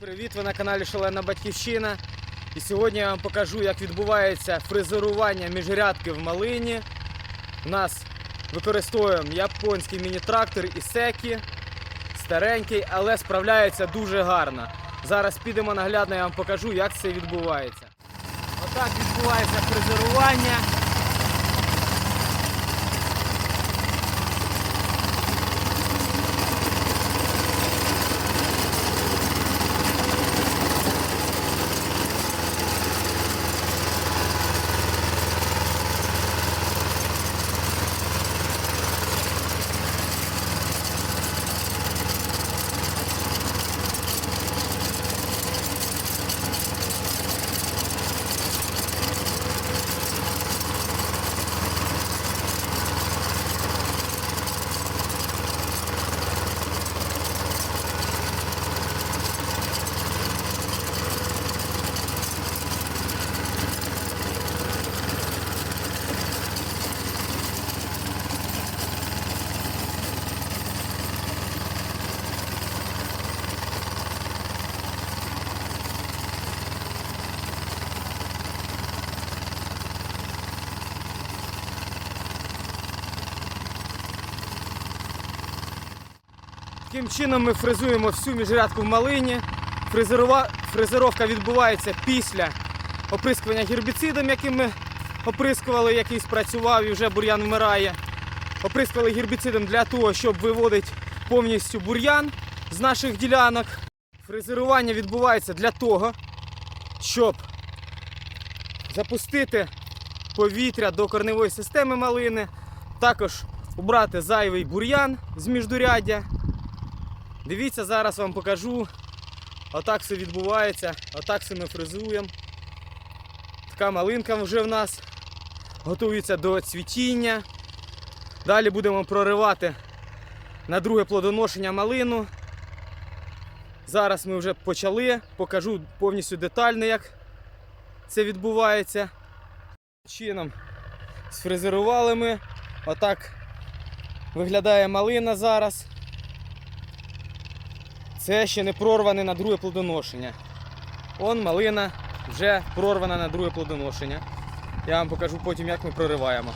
Привіт, ви на каналі Шалена Батьківщина. І сьогодні я вам покажу, як відбувається фрезерування міжрядки в малині. У нас використовуємо японський міні-трактор Ісекі. Старенький, але справляється дуже гарно. Зараз підемо наглядно, я вам покажу, як це відбувається. Отак відбувається фрезерування. Таким чином ми фрезуємо всю міжрядку в малині. Фрезеровка відбувається після оприскування гербіцидом, яким ми оприскували, який спрацював і вже бур'ян вмирає. Оприскували гербіцидом для того, щоб виводити повністю бур'ян з наших ділянок. Фрезерування відбувається для того, щоб запустити повітря до корневої системи малини, також убрати зайвий бур'ян з міждуряддя. Дивіться, зараз вам покажу. Отак все відбувається, отак все ми фрезуємо. Така малинка вже в нас готується до цвітіння. Далі будемо проривати на друге плодоношення малину. Зараз ми вже почали, покажу повністю детально, як це відбувається. Чином сфрезерували ми. Отак виглядає малина зараз. Це ще не прорване на друге плодоношення. Он малина вже прорвана на друге плодоношення. Я вам покажу потім, як ми прориваємо.